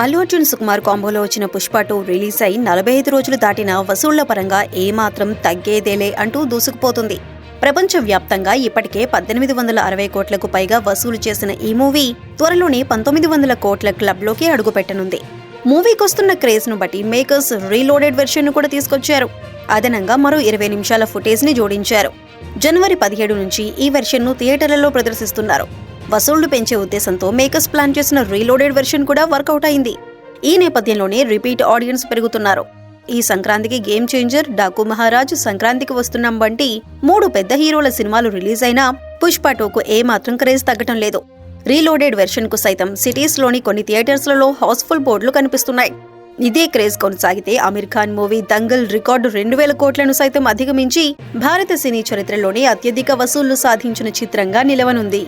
అల్లు అర్జున్ సుకుమార్ కాంబోలో వచ్చిన Pushpa two release అయి నలభై ఐదు రోజులు దాటిన వసూళ్ళ పరంగా ఏమాత్రం తగ్గేదేలే అంటూ దూసుకుపోతుంది. ప్రపంచవ్యాప్తంగా ఇప్పటికే పద్దెనిమిది వందల అరవై కోట్లకు పైగా వసూలు చేసిన ఈ మూవీ త్వరలోనే పంతొమ్మిది వందల కోట్ల క్లబ్లోకి అడుగుపెట్టనుంది. మూవీకొస్తున్న క్రేజ్ను బట్టి మేకర్స్ రీలోడెడ్ వెర్షన్ను కూడా తీసుకొచ్చారు. అదనంగా మరో ఇరవై నిమిషాల ఫుటేజ్ని జోడించారు. జనవరి పదిహేడు నుంచి ఈ వెర్షన్ను థియేటర్లలో ప్రదర్శిస్తున్నారు. వసూళ్ళు పెంచే ఉద్దేశంతో మేకర్స్ ప్లాన్ చేసిన రీలోడెడ్ వెర్షన్ కూడా వర్కౌట్ అయింది. ఈ నేపథ్యంలోనే రిపీట్ ఆడియన్స్ పెరుగుతున్నారు. ఈ సంక్రాంతికి గేమ్ చేంజర్ డాకు మహారాజ్ సంక్రాంతికి వస్తున్నాం వంటి మూడు పెద్ద హీరోల సినిమాలు రిలీజ్ అయినా పుష్ప టూకు ఏమాత్రం క్రేజ్ తగ్గటం లేదు. రీలోడెడ్ వెర్షన్కు సైతం సిటీస్లోని కొన్ని థియేటర్స్లలో హౌస్ఫుల్ బోర్డులు కనిపిస్తున్నాయి. ఇదే క్రేజ్ కొనసాగితే అమీర్ ఖాన్ మూవీ దంగల్ రికార్డు రెండు వేల కోట్లను సైతం అధిగమించి భారత సినీ చరిత్రలోనే అత్యధిక వసూళ్ళు సాధించిన చిత్రంగా నిలవనుంది.